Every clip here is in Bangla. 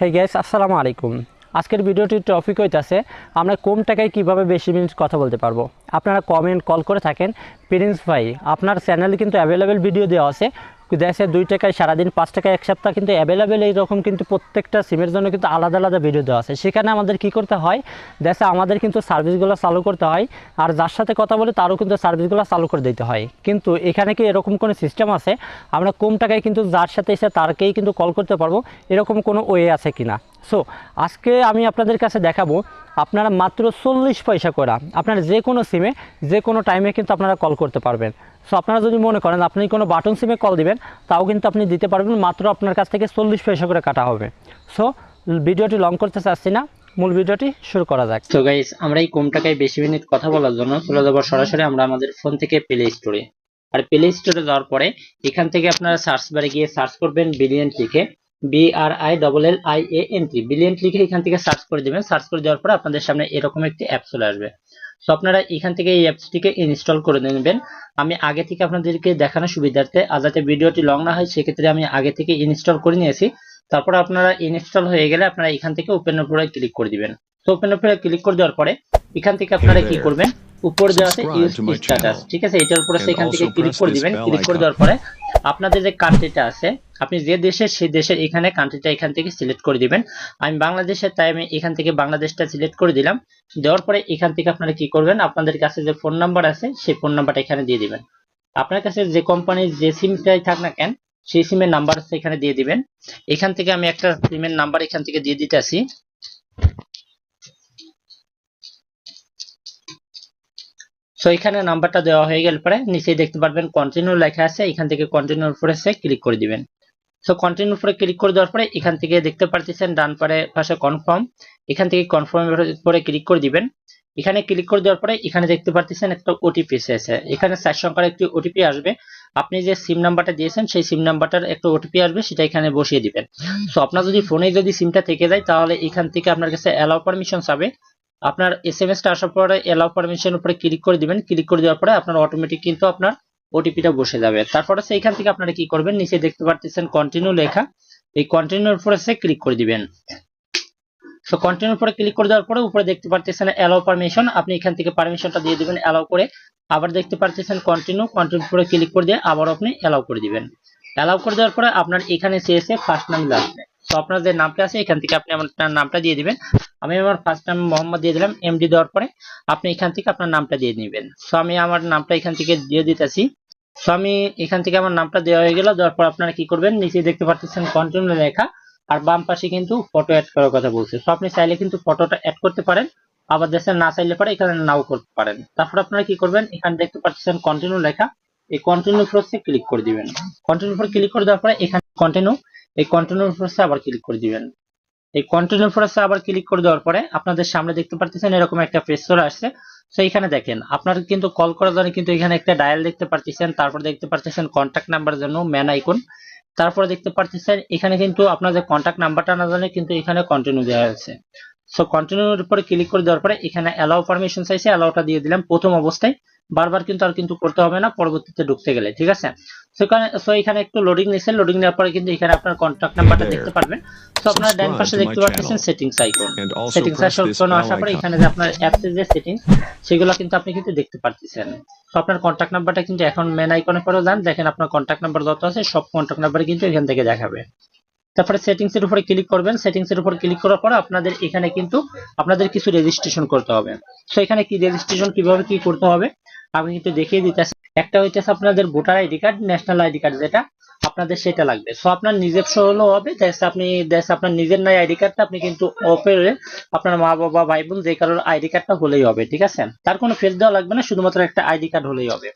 হে গ্যাস আসসালামু আলাইকুম। আজকের ভিডিওটির টপিক হইতেছে, আমরা কম টাকায় কীভাবে বেশি মিনিট কথা বলতে পারব? আপনারা কমেন্ট কল করে থাকেন। প্রিন্স ভাই, আপনার চ্যানেলে কিন্তু অ্যাভেলেবেল ভিডিও দেওয়া আছে। দেশে দুই টাকায় সারাদিন পাঁচ টাকা এক সপ্তাহ কিন্তু অ্যাভেলেবেল এইরকম কিন্তু প্রত্যেকটা সিমের জন্য কিন্তু আলাদা আলাদা ভিডিও দেওয়া আছে। সেখানে আমাদের কি করতে হয় দেশে আমাদের কিন্তু সার্ভিসগুলো চালু করতে হয়, আর যার সাথে কথা বলে তারও কিন্তু সার্ভিসগুলো চালু করে দিতে হয়। কিন্তু এখানে কি এরকম কোনো সিস্টেম আছে? আমরা কম টাকায় কিন্তু যার সাথে এসে তারকেই কিন্তু কল করতে পারব, এরকম কোনো ওয়ে আছে কিনা? সো আজকে আমি আপনাদের কাছে দেখাবো, আপনারা মাত্র চল্লিশ পয়সা করে, আপনারা যে কোনো সিমে যে কোনো টাইমে কিন্তু আপনারা কল করতে পারবেন। সো আপনারা যদি মনে করেন আপনি কোনো বাটন সিমে কল দিবেন, তাও কিন্তু আপনি দিতে পারবেন, মাত্র আপনার কাছ থেকে চল্লিশ পয়সা করে কাটা হবে। সো ভিডিওটি লং করতে চাচ্ছি না, মূল ভিডিওটি শুরু করা যাক। তো গাইস আমরা এই কম টাকায় বেশি মিনিট কথা বলার জন্য চলে যাব সরাসরি আমরা আমাদের ফোন থেকে প্লে স্টোরে আর প্লে স্টোরে যাওয়ার পরে এখান থেকে আপনারা সার্চ বারে গিয়ে সার্চ করবেন বিলিয়ন লিখে B R I double L I A N T billion লিখে এখান থেকে সার্চ করে দিবেন। সার্চ করে দেওয়ার পরে আপনাদের সামনে এরকম একটি অ্যাপ চলে আসবে। তো আপনারা এখান থেকে এই অ্যাপসটিকে ইনস্টল করে নেবেন। আমি আগে থেকে আপনাদেরকে দেখানোর সুবিধার্থে আর যাতে ভিডিওটি লং না হয় সেক্ষেত্রে আমি আগে থেকে ইনস্টল করে নিয়েছি। তারপর আপনারা ইনস্টল হয়ে গেলে আপনারা এখান থেকে ওপেন উপরে ক্লিক করে দিবেন। তো ওপেন উপরে ক্লিক করে দেওয়ার পরে এখান থেকে আপনারা কি করবেন? উপর দেওয়া আছে ইউজ স্ট্যাটাস ঠিক আছে এটার উপরে এখান থেকে ক্লিক করে দিবেন। ক্লিক করে দেওয়ার পরে আপনাদের যে কান্ট্রিটা আছে আপনি যে দেশের সেই দেশের এখানে কান্ট্রিটা এখান থেকে সিলেক্ট করে দিবেন। আমি বাংলাদেশের তাই আমি এখান থেকে বাংলাদেশটা সিলেক্ট করে দিলাম। দেওয়ার পরে এখান থেকে আপনারা কি করবেন আপনাদের কাছে যে ফোন নাম্বার আছে সেই ফোন নাম্বারটা এখানে দিয়ে দিবেন। আপনার কাছে যে কোম্পানির যে সিমটাই থাক না কেন সেই সিমের নাম্বার আছে এখানে দিয়ে দিবেন। এখান থেকে আমি একটা সিমের নাম্বার এখান থেকে দিয়ে দিতেছি। সো এখানে নাম্বারটা দেওয়া হয়ে গেলে পরে নিচে দেখতে পারবেন কন্টিনিউ লেখা আছে, এখান থেকে কন্টিনিউর উপরে সে ক্লিক করে দিবেন। সো কন্টিনিউর উপরে ক্লিক করে দেওয়ার পরে এখান থেকে দেখতে পারতেছেন ডান পারে পাশে কনফার্ম এখান থেকে কনফার্ম উপরে ক্লিক করে দিবেন। এখানে ক্লিক করে দেওয়ার পরে এখানে দেখতে পারতেছেন একটা ওটিপি এসেছে। এখানে চার সংখ্যার একটি ওটিপি আসবে। আপনি যে সিম নাম্বারটা দিয়েছেন, সেই সিম নাম্বারটার একটা ওটিপি আসবে, সেটা এখানে বসিয়ে দিবেন। সো আপনার যদি ফোনে যদি সিমটা থেকে যায়, তাহলে এখান থেকে আপনার কাছে অ্যালাউ পারমিশন যাবে আপনার এস এম এসটা আসার পরে এলাও পারমিশন উপরে ক্লিক করে দিবেন। ক্লিক করে দেওয়ার পরে আপনার অটোমেটিক কিন্তু আপনার ওটিপিটা বসে যাবে। তারপরে সেইখান থেকে আপনারা কি করবেন? নিচে দেখতে পারতেছেন কন্টিনিউ লেখা। এই কন্টিনিউর উপরে সে ক্লিক করে দিবেন। সো কন্টিনিউর উপরে ক্লিক করে দেওয়ার পরে উপরে দেখতে পারতেছেন অ্যালাও পারমিশন আপনি এখান থেকে পারমিশনটা দিয়ে দিবেন অ্যালাউ করে। আবার দেখতে পারতেছেন কন্টিনিউ কন্টিনিউ উপরে ক্লিক করে দিয়ে আবার আপনি অ্যালাউ করে দিবেন। অ্যালাউ করে দেওয়ার পরে আপনার এখানে চেয়েছে ফার্স্ট নাম লাগবে। তো আপনার যে নামটা আছে, এখান থেকে আপনি আমার নামটা দিয়ে দিবেন। আমি আমার ফার্স্ট নাম মোহাম্মদ দিয়ে দিলাম এমডি দেওয়ার পরে আপনি এখান থেকে আপনার নামটা দিয়ে নেবেন। সো আমি আমার নামটা এখান থেকে দিয়ে দিতেছি। সো আমি এখান থেকে আমার নামটা দেওয়া হয়ে গেল, দেওয়ার পর আপনারা কি করবেন, নিচে দেখতে পাচ্ছেন কন্টিনিউ লেখা, আর বাম পাশে কিন্তু ফটো অ্যাড করার কথা বলছে। সো আপনি চাইলে কিন্তু ফটোটা অ্যাড করতে পারেন, আবার দেশে না চাইলে পরে এখানে নাও করতে পারেন। তারপর আপনারা কি করবেন, এখানে দেখতে পাচ্ছেন কন্টিনিউ লেখা, এই কন্টিনিউ প্রসেসে ক্লিক করে দিবেন। কন্টিনিউ উপর ক্লিক করে দেওয়ার পরে এখানে কন্টিনিউ এই কন্টিনিউ প্রসেসে আবার ক্লিক করে দিবেন। এই কন্টিনিউ প্রসেসে আবার ক্লিক করে দেওয়ার পরে আপনাদের সামনে দেখতে পাচ্ছেন এরকম একটা পেজ চলে আসছে। তো এখানে দেখেন, আপনার কিন্তু কল করার জন্য কিন্তু এখানে একটা ডায়াল দেখতে পাচ্ছেন তারপর দেখতে পাচ্ছেন কন্ট্যাক্ট নাম্বারের জন্য ম্যান আইকন তারপরে দেখতে পাচ্ছেন এখানে কিন্তু আপনার যে কন্ট্যাক্ট নাম্বারটা না জানে কিন্তু এখানে কন্টিনিউ দেওয়া আছে। সো কন্টিনিউর উপরে ক্লিক করে দেওয়ার পরে এখানে অ্যালাউ পারমিশন চাইছে অ্যালাউটা দিয়ে দিলাম প্রথম অবস্থায়। বারবার কিন্তু আর কিন্তু করতে হবে না পরবর্তীতে ঢুকতে গেলে ঠিক আছে? সেখানে সো এখানে একটু লোডিং নিচ্ছে লোডিং নেওয়ার পরে কিন্তু এখানে আপনার কন্ট্যাক্ট নাম্বারটা দেখতে পারবেন। তো আপনার ডান পাশে দেখতে পাচ্ছেন. সেটিংস আইকন সেটিংস this আসার পরে. এখানে যে আপনার অ্যাপসের যে সেটিংস সেগুলো কিন্তু আপনি কিন্তু দেখতে পাচ্ছেন তো আপনার কন্ট্যাক্ট নাম্বারটা কিন্তু এখন মেন আইকনে পরে যান। দেখেন আপনার কন্ট্যাক্ট নাম্বার যত আছে সব কন্ট্যাক্ট নাম্বার কিন্তু এখান থেকে দেখাবে। তারপরে সেটিংস এর উপরে ক্লিক করবেন। সেটিংস এর উপর ক্লিক করার পর আপনাদের এখানে কিন্তু আপনাদের কিছু রেজিস্ট্রেশন করতে হবে। তো এখানে কি রেজিস্ট্রেশন কীভাবে কি করতে হবে? আমি কিন্তু দেখিয়ে দিতেছি। একটা হইতেছে আপনাদের voter ID card, national ID card যেটা, আপনাদের সেটা লাগবে। সো আপনার নিজস্ব হলো হবে, দেশ আপনি, দেশ আপনার নিজের নাই আইডি কার্ডটা আপনি কিন্তু ওপেরে আপনার মা বাবা, ভাই বোন যে কারোর আইডি কার্ডটা হলেই হবে, ঠিক আছে? তার কোনো ফেস দেওয়া লাগবে না, শুধুমাত্র একটা আইডি কার্ড হলেই হবে।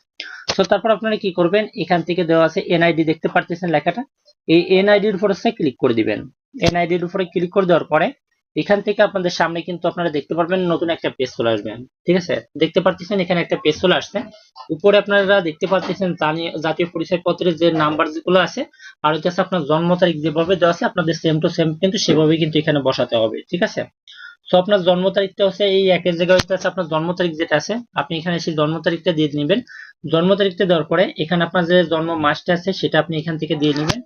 তো তারপর আপনারা কি করবেন? এখান থেকে দেওয়া আছে এনআইডি, দেখতে পারতেছেন লেখাটা? এই এনআইডির উপরে ক্লিক করে দিবেন। এনআইডির উপরে ক্লিক করে দেওয়ার পরে এখান থেকে আপনাদের সামনে কিন্তু আপনারা দেখতে পারবেন নতুন একটা পেজ চলে আসবে। ঠিক আছে? দেখতে পারতেছেন এখানে একটা পেজ চলে আসছে। উপরে আপনারা দেখতে পারতেছেন জাতীয় পরিচয়পত্রের যে নাম্বার যেগুলো আছে, আর হচ্ছে আপনার জন্ম তারিখ যেভাবে দেওয়া আছে, আপনাদের সেম টু সেম কিন্তু সেভাবেই কিন্তু এখানে বসাতে হবে। ঠিক আছে? তো আপনার জন্ম তারিখটা হচ্ছে এই একের জায়গায় আছে, আপনার জন্ম তারিখ যেটা আছে, আপনি এখানে সেই জন্ম তারিখটা দিয়ে নেবেন। জন্ম তারিখটা দেওয়ার পরে এখানে আপনার যে জন্ম মাসটা আছে, সেটা আপনি এখান থেকে দিয়ে নেবেন।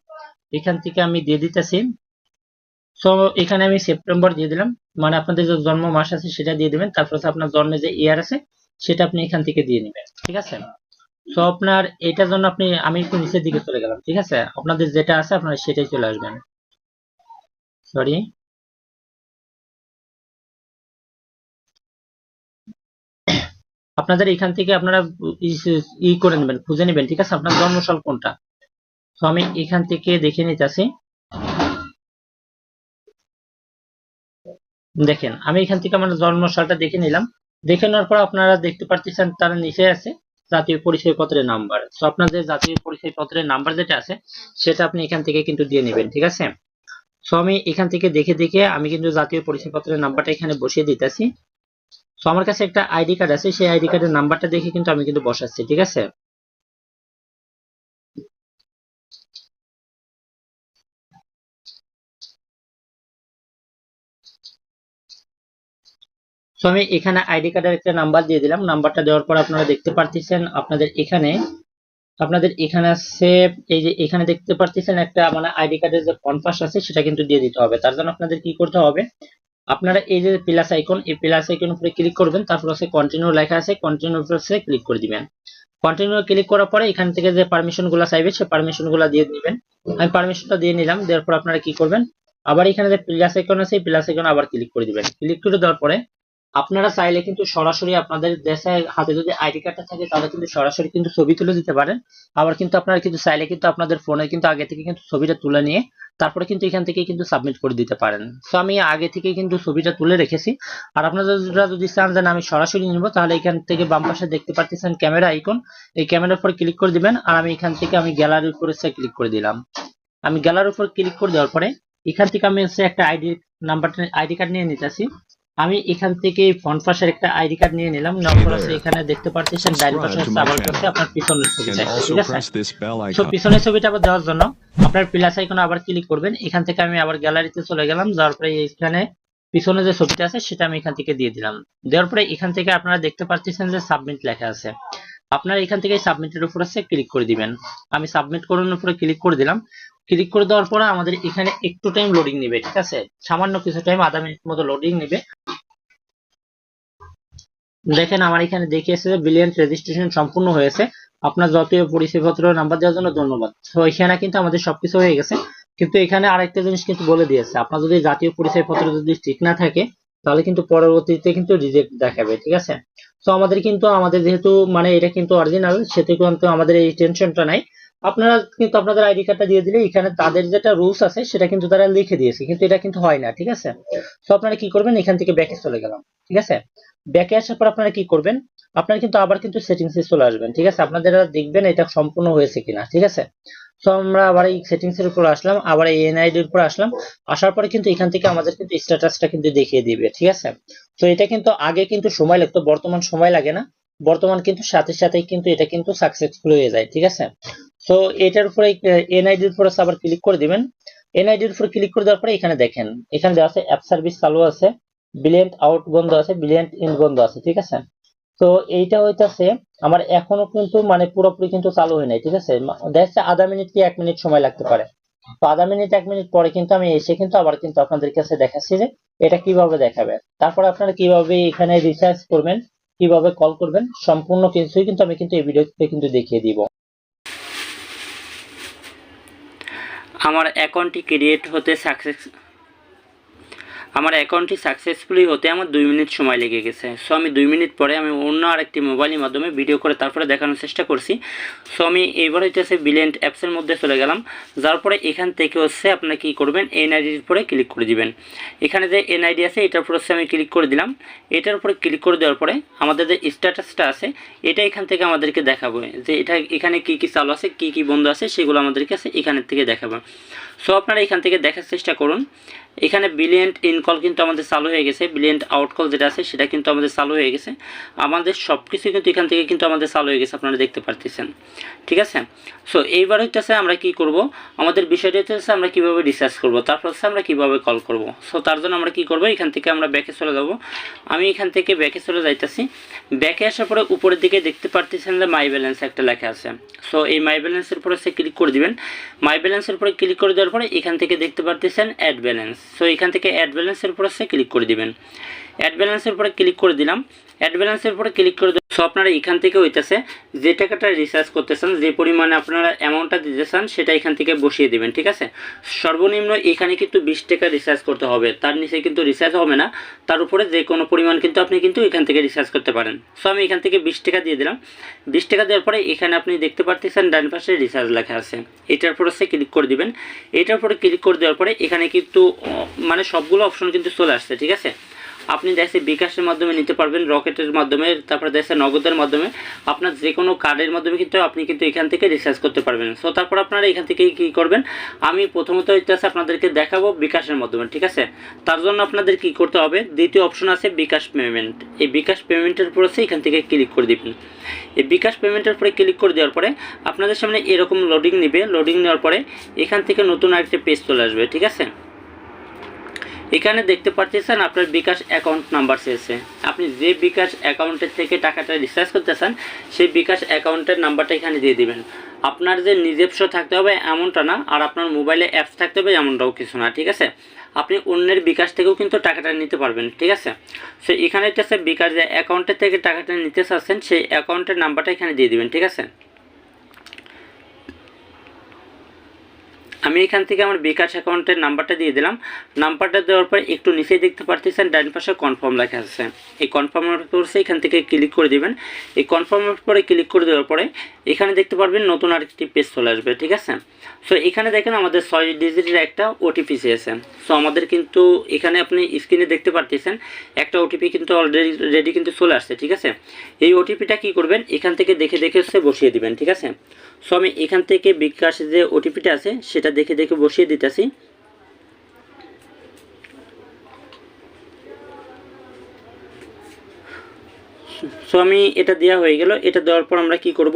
এখান থেকে আমি দিয়ে দিতেছি। সো এখানে আমি সেপ্টেম্বর দিয়ে দিলাম। মানে আপনাদের যে জন্ম মাস আছে, সেটা দিয়ে দিবেন। তারপর আপনার জন্মের যে ইয়ার আছে, সেটা আপনি এখান থেকে দিয়ে নেবেন। ঠিক আছে? তো আপনার এটার জন্য আপনি, আমি একটু নিচের দিকে চলে গেলাম। ঠিক আছে? আপনাদের যেটা আছে, আপনারা সেটাই চলে আসবেন। সরি আপনাদের এখান থেকে আপনারা ই- ই করে নেবেন, খুঁজে নেবেন। ঠিক আছে? আপনার জন্মসাল কোনটা? তো আমি এখান থেকে দেখে নিতেছি। দেখেন, আমি এখান থেকে আমার জন্মসালটা দেখে নিলাম। দেখে নেওয়ার পর আপনারা দেখতে পাচ্ছেন তার নিচে আছে জাতীয় পরিচয়পত্রের নাম্বার। তো আপনাদের জাতীয় পরিচয়পত্রের নাম্বার যেটা আছে, সেটা আপনি এখান থেকে কিন্তু দিয়ে নেবেন, ঠিক আছে? সো আমি এখান থেকে দেখে দেখে আমি কিন্তু জাতীয় পরিচয়পত্রের নাম্বারটা এখানে বসিয়ে দিতেছি। তো আমার কাছে একটা আইডি কার্ড আছে, সেই আইডি কার্ডের নাম্বারটা দেখে কিন্তু আমি কিন্তু বসাচ্ছি, ঠিক আছে? তো আমি এখানে আইডি কার্ডের একটা নাম্বার দিয়ে দিলাম। নাম্বারটা দেওয়ার পর আপনারা দেখতে পারতেছেন আপনাদের এখানে আপনাদের এখানে আছে, এই যে এখানে দেখতে পারতেছেন একটা মানে আইডি কার্ডের যে কনফাস আছে, সেটা কিন্তু দিয়ে দিতে হবে। তার জন্য আপনাদের কি করতে হবে, আপনারা এই যে প্লাস আইকন এই প্লাস আইকন উপরে ক্লিক করবেন, তারপর আছে কন্টিনিউ লেখা আছে কন্টিনিউ উপরে ক্লিক করে দিবেন। কন্টিনিউ ক্লিক করার পরে এখান থেকে যে পারমিশনগুলো চাইবে সেই পারমিশনগুলো দিয়ে দিবেন। আমি পারমিশনটা দিয়ে নিলাম, দেওয়ার পর আপনারা কি করবেন, আবার এখানে যে প্লাস আইকন আছে প্লাস আইকন আবার ক্লিক করে দিবেন। ক্লিক করে দেওয়ার পরে আপনারা চাইলে কিন্তু সরাসরি আপনাদের দেশের হাতে যদি আইডি কার্ডটা থাকে, তাহলে কিন্তু সরাসরি কিন্তু ছবি তুলে দিতে পারেন। আবার কিন্তু আপনারা কিন্তু চাইলে কিন্তু আপনাদের ফোনে কিন্তু আগে থেকে কিন্তু ছবিটা তুলে নিয়ে তারপরে কিন্তু এখান থেকে কিন্তু সাবমিট করে দিতে পারেন। তো আমি আগে থেকে কিন্তু ছবিটা তুলে রেখেছি। আর আপনারা যদি চান যে আমি সরাসরি নিব, তাহলে এখান থেকে বাম পাশে দেখতে পাচ্ছেন ক্যামেরা আইকন এই ক্যামেরার উপর ক্লিক করে দিবেন আর আমি এখান থেকে আমি গ্যালারির উপরে ক্লিক করে দিলাম। আমি গ্যালারির উপর ক্লিক করে দেওয়ার পরে এখান থেকে আমি একটা আইডি নাম্বারটা আইডি কার্ড নিয়ে নিতেছি। আমি এখান থেকে ফ্রন্ট পাশের একটা আইডি কার্ড নিয়ে নিলাম নেওয়ার পর এখানে দেখতে পাচ্ছেন ডাইন পাশে আবার হচ্ছে আপনার পিছনের ছবি ঠিক আছে? সো পিছনের ছবিটা আবার দেওয়ার জন্য আপনার প্লাস আইকনে আবার ক্লিক করবেন। এখান থেকে আমি আবার গ্যালারিতে চলে গেলাম যাওয়ার পরে এখানে পিছনে যে ছবিটা আছে সেটা আমি এখান থেকে দিয়ে দিলাম। দেওয়ার পরে এখান থেকে আপনারা দেখতে পাচ্ছেন যে সাবমিট লেখা আছে। আপনারা এখান থেকে সাবমিটের উপর আছে ক্লিক করে দিবেন। আমি সাবমিট করানোর উপরে ক্লিক করে দিলাম। ক্লিক করে দেওয়ার পরে আমাদের এখানে একটু টাইম লোডিং নেবে, ঠিক আছে? সামান্য কিছু টাইম আধা মিনিট মতো লোডিং নেবে। দেখেন আমার এখানে দেখিয়েছে যে বিলিয়ন রেজিস্ট্রেশন সম্পূর্ণ হয়েছে। আপনার জাতীয় পরিচয়পত্র নাম্বার দেওয়ার জন্য ধন্যবাদ। তো এখানে কিন্তু আমাদের সবকিছু হয়ে গেছে। কিন্তু এখানে আরেকটা জিনিস কিন্তু বলে দিয়েছে, আপনার যদি জাতীয় পরিচয়পত্র যদি ঠিক না থাকে, তাহলে কিন্তু পরবর্তীতে কিন্তু রিজেক্ট দেখাবে, ঠিক আছে? তো আমাদের কিন্তু, আমাদের যেহেতু মানে এটা কিন্তু অরিজিনাল সেহেতু কিন্তু আমাদের এই টেনশনটা নাই। আপনারা কিন্তু আপনাদের আইডি কার্ডটা দিয়ে দিলে এখানে তাদের যেটা রুলস আছে সেটা কিন্তু তারা লিখে দিয়েছে, কিন্তু এটা কিন্তু হয় না, ঠিক আছে? তো আপনারা কি করবেন? এখান থেকে ব্যাকে চলে গেলাম, ঠিক আছে? ব্যাকে আসার পর আপনারা কি করবেন? আপনারা কিন্তু আবার কিন্তু সেটিংসে চলে আসবেন, ঠিক আছে? আপনাদের দেখবেন এটা সম্পূর্ণ হয়েছে কিনা, ঠিক আছে? তো আমরা আবার এই সেটিংস এর উপর আসলাম, আবার এই এনআইডি এর উপর আসলাম, আসার পরে কিন্তু এখান থেকে আমাদের কিন্তু স্ট্যাটাসটা কিন্তু দেখিয়ে দিবে, ঠিক আছে? তো এটা কিন্তু আগে কিন্তু সময় লাগতো, বর্তমান সময় লাগে না, বর্তমান কিন্তু সাথে সাথেই কিন্তু এটা কিন্তু সাকসেসফুল হয়ে যায়, ঠিক আছে? তো এটার উপরে এনআইডির উপরে আবার ক্লিক করে দিবেন। এনআইডির উপরে ক্লিক করে দেওয়ার পরে এখানে দেখেন। এখানে দেওয়া আছে অ্যাপ সার্ভিস চালু আছে ব্রিলিয়েন্ট আউট বন্ধ আছে ব্রিলিয়েন্ট ইন বন্ধ আছে, ঠিক আছে? তো এইটা হইতাছে, আমার এখনও কিন্তু মানে পুরোপুরি কিন্তু চালু হয় নাই, ঠিক আছে? দেখা যাচ্ছে আধা মিনিট কি এক মিনিট সময় লাগতে পারে। তো আধা মিনিট, এক মিনিট পরে কিন্তু আমি এসে কিন্তু আবার কিন্তু আপনাদের কাছে দেখাচ্ছি যে এটা কীভাবে দেখাবে। তারপর আপনারা কীভাবে এখানে রিচার্জ করবেন, কীভাবে কল করবেন, সম্পূর্ণ কিছুই কিন্তু আমি কিন্তু এই ভিডিওতে কিন্তু দেখিয়ে দিব। আমার অ্যাকাউন্টটি ক্রিয়েট হতে সাকসেস আমার অ্যাকাউন্টটি সাকসেসফুলি হতে আমার দুই মিনিট সময় লেগে গেছে। সো আমি দুই মিনিট পরে আমি অন্য আরেকটি মোবাইলের মাধ্যমে ভিডিও করে তারপরে দেখানোর চেষ্টা করছি। সো আমি এইবার হইতেছে বিলিয়েন্ট অ্যাপসের মধ্যে চলে গেলাম। যার পরে এখান থেকে হচ্ছে আপনারা কী করবেন এনআইডির উপরে ক্লিক করে দিবেন। এখানে যে এনআইডি আছে, এটার উপর হচ্ছে আমি ক্লিক করে দিলাম। এটার উপরে ক্লিক করে দেওয়ার পরে আমাদের যে স্ট্যাটাসটা আছে, এটা এখান থেকে আমাদেরকে দেখাবো যে এটা এখানে কি কি চালু আছে, কি কি বন্ধ আছে, সেগুলো আমাদের কাছে এখানের থেকে দেখাবো। সো আপনারা এখান থেকে দেখার চেষ্টা করুন। এখানে বিলিয়েন্ট ইনকল কিন্তু আমাদের চালু হয়ে গেছে। বিলিয়েন্ট আউটকল যেটা আছে, সেটা কিন্তু আমাদের চালু হয়ে গেছে। আমাদের সব কিছু কিন্তু এখান থেকে কিন্তু আমাদের চালু হয়ে গেছে, আপনারা দেখতে পারতেছেন। ঠিক আছে? সো এইবার হচ্ছে আমরা কি করব? আমাদের বিষয়টা হচ্ছে আমরা কীভাবে রিসার্চ করব? তারপর হচ্ছে আমরা কীভাবে কল করব? সো তার জন্য আমরা কি করব? এখান থেকে আমরা ব্যাকে চলে যাব। আমি এখান থেকে ব্যাকে চলে যাইতেছি। ব্যাকে আসার পরে উপরের দিকে দেখতে পারতেছেন যে মাই ব্যালেন্স একটা লেখা আছে। সো এই মাই ব্যালেন্সের উপরে সে ক্লিক করে দিবেন। মাই ব্যালেন্সের উপরে ক্লিক করে দেওয়ার পরে এখান থেকে দেখতে পারতেছেন অ্যাড ব্যালেন্স সো এখান থেকে অ্যাড ব্যালেন্সের উপর সে ক্লিক করে দিবেন। অ্যাড ব্যালেন্সের উপরে ক্লিক করে দিলাম। অ্যাড ব্যালেন্সের উপরে ক্লিক করে সো আপনারা এখান থেকে হইতেছে, যে টাকাটা রিচার্জ করতেছেন, যে পরিমাণে আপনারা অ্যামাউন্টটা দিতে চান সেটা এখান থেকে বসিয়ে দিবেন, ঠিক আছে? সর্বনিম্ন এখানে কিন্তু বিশ টাকা রিচার্জ করতে হবে। তার নিচে কিন্তু রিচার্জ হবে না। তার উপরে যে কোনো পরিমাণ কিন্তু আপনি কিন্তু এখান থেকে রিচার্জ করতে পারেন। সো আমি এখান থেকে বিশ টাকা দিয়ে দিলাম। বিশ টাকা দেওয়ার পরে এখানে আপনি দেখতে পারতেছেন ডান পাশে রিচার্জ লেখা আছে। এটার উপরে সে ক্লিক করে দিবেন। এটার পরে ক্লিক করে দেওয়ার পরে এখানে কিন্তু মানে সবগুলো অপশন কিন্তু চলে আসছে, ঠিক আছে? আপনি দেখছে বিকাশের মাধ্যমে নিতে পারবেন, রকেটের মাধ্যমে, তারপরে দেখছে নগদের মাধ্যমে। আপনার যে কোনো কার্ডের মাধ্যমে কিন্তু আপনি কিন্তু এখান থেকে রিচার্জ করতে পারবেন। সো তারপর আপনারা এখান থেকে কী করবেন? আমি প্রথমত হচ্ছে আপনাদেরকে দেখাবো বিকাশের মাধ্যমে, ঠিক আছে? তার জন্য আপনাদের কি করতে হবে? দ্বিতীয় অপশন আছে বিকাশ পেমেন্ট এই বিকাশ পেমেন্টের উপর আছে এখান থেকে ক্লিক করে দিবেন। এই বিকাশ পেমেন্টের উপরে ক্লিক করে দেওয়ার পরে আপনাদের সামনে এরকম লোডিং নেবে। লোডিং নেওয়ার পরে এখান থেকে নতুন আরেকটা পেজ চলে আসবে, ঠিক আছে? এখানে দেখতে পাচ্ছেন আপনার বিকাশ অ্যাকাউন্ট নাম্বার চেয়েছে আপনি যে বিকাশ অ্যাকাউন্টের থেকে টাকাটা রিচার্জ করতে চান সেই বিকাশ অ্যাকাউন্টের নাম্বারটা এখানে দিয়ে দিবেন। আপনার যে নিজস্ব থাকতে হবে এমনটা না, আর আপনার মোবাইলে অ্যাপস থাকতে হবে এমনটাও কিছু না, ঠিক আছে? আপনি অন্যের বিকাশ থেকেও কিন্তু টাকাটা নিতে পারবেন, ঠিক আছে? সো এখানে হচ্ছে বিকাশ যে অ্যাকাউন্টের থেকে টাকাটা নিতে চাচ্ছেন, সেই অ্যাকাউন্টের নাম্বারটা এখানে দিয়ে দিবেন, ঠিক আছে? আমি এখান থেকে আমার বিকাশ অ্যাকাউন্টের নাম্বারটা দিয়ে দিলাম। নাম্বারটা দেওয়ার পর একটু নিচেই দেখতে পারতেছেন, ডান পাশে কনফার্ম লেখা আছে। এই কনফার্মের কোর্সে এখান থেকে ক্লিক করে দিবেন। এই কনফার্মের পরে ক্লিক করে দেওয়ার পরে এখানে দেখতে পারবেন নতুন আরেকটি পেজ চলে আসবে, ঠিক আছে? সো এখানে দেখেন আমাদের ছয় ডিজিটের একটা ওটিপি চেয়েছে। সো আমাদের কিন্তু এখানে আপনি স্ক্রিনে দেখতে পারতেছেন, একটা ওটিপি কিন্তু অলরেডি রেডি কিন্তু চলে আসছে, ঠিক আছে? এই ওটিপিটা কি করবেন? এখান থেকে দেখে দেখে হচ্ছে বসিয়ে দিবেন, ঠিক আছে? সো আমি এখান থেকে বিকাশ যে ওটিপিটা আছে, সেটা দেখে দেখে বসিয়ে দিতেছি। সো আমি এটা দেওয়া হয়ে গেল। এটা দেওয়ার পর আমরা কি করব?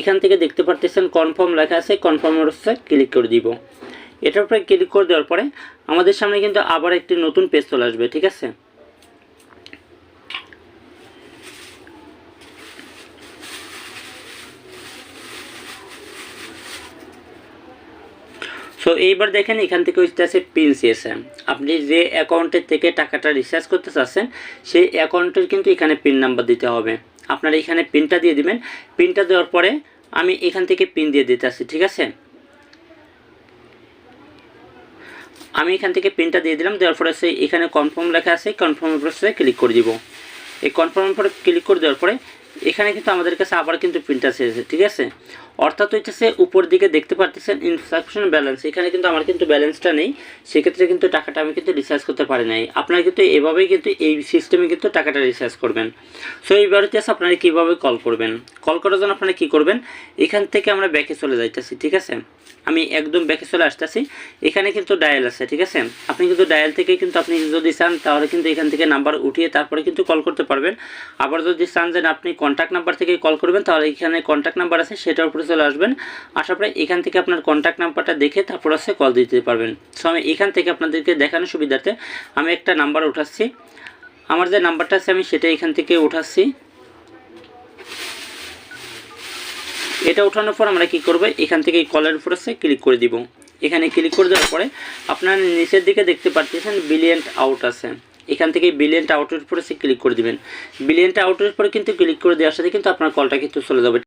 এখান থেকে দেখতে পারতেছেন কনফার্ম লেখা আছে। কনফার্মের হচ্ছে ক্লিক করে দিব। এটার উপরে ক্লিক করে দেওয়ার পরে আমাদের সামনে কিন্তু আবার একটি নতুন পেজ চলে আসবে, ঠিক আছে? সো এইবার দেখেন এখান থেকে হচ্ছে আছে পিন আপনি যে অ্যাকাউন্টের থেকে টাকাটা রিচার্জ করতে চাচ্ছেন, সেই অ্যাকাউন্টের কিন্তু এখানে পিন নাম্বার দিতে হবে। আপনারা এখানে পিনটা দিয়ে দিবেন। পিনটা দেওয়ার পরে আমি এখান থেকে পিন দিয়ে দিতে আসি, ঠিক আছে? আমি এখান থেকে পিনটা দিয়ে দিলাম, দেওয়ার পরে সে এখানে কনফার্ম লেখা আছে কনফার্মের উপরে ক্লিক করে দিব। এই কনফার্মের পরে ক্লিক করে দেওয়ার পরে এখানে কিন্তু আমাদের কাছে আবার কিন্তু প্রিন্টার এসেছে ঠিক আছে? অর্থাৎ হইতেছে উপর দিকে দেখতে পারতেছেন ইনসাকশন ব্যালেন্স এখানে কিন্তু আমার কিন্তু ব্যালেন্সটা নেই, সেক্ষেত্রে কিন্তু টাকাটা আমি কিন্তু রিচার্জ করতে পারি নাই। আপনারা কিন্তু এভাবেই কিন্তু এই সিস্টেমে কিন্তু টাকাটা রিচার্জ করবেন। সো এইবার হচ্ছে আপনারা কীভাবে কল করবেন? কল করার জন্য আপনারা কী করবেন? এখান থেকে আমরা ব্যাকে চলে যাইতেছি, ঠিক আছে? আমি একদম ব্যাকে চলে আসতেছি। এখানে কিন্তু ডায়াল আছে, ঠিক আছে? আপনি কিন্তু ডায়াল থেকে কিন্তু আপনি যদি চান, তাহলে কিন্তু এখান থেকে নাম্বার উঠিয়ে তারপরে কিন্তু কল করতে পারবেন। আবার যদি চান যে আপনি কন্ট্যাক্ট নাম্বার থেকে কল করবেন, তাহলে এখানে কন্ট্যাক্ট নাম্বার আছে, সেটার উপরে চলে আসবেন। আসার পরে এখান থেকে আপনার কন্ট্যাক্ট নাম্বারটা দেখে তারপর আছে কল দিতে পারবেন। সো আমি এখান থেকে আপনাদেরকে দেখানোর সুবিধার্থে আমি একটা নাম্বার উঠাচ্ছি। আমার যে নাম্বারটা আছে, আমি সেটা এখান থেকে উঠাচ্ছি। এটা ওঠানোর পর আমরা কি করব? এখান থেকে কলের উপর ক্লিক করে দিব। এখানে ক্লিক করে দেওয়ার পরে আপনার নিচের দিকে দেখতে পাচ্ছেন বিলিয়েন্ট আউট আছে। এখান থেকে বিলিয়েন্ট আউটের উপরে ক্লিক করে দিবেন। বিলিয়েন্ট আউটের উপরে কিন্তু ক্লিক করে দেওয়ার সাথে কিন্তু আপনার কলটা কিন্তু চলে যাবে।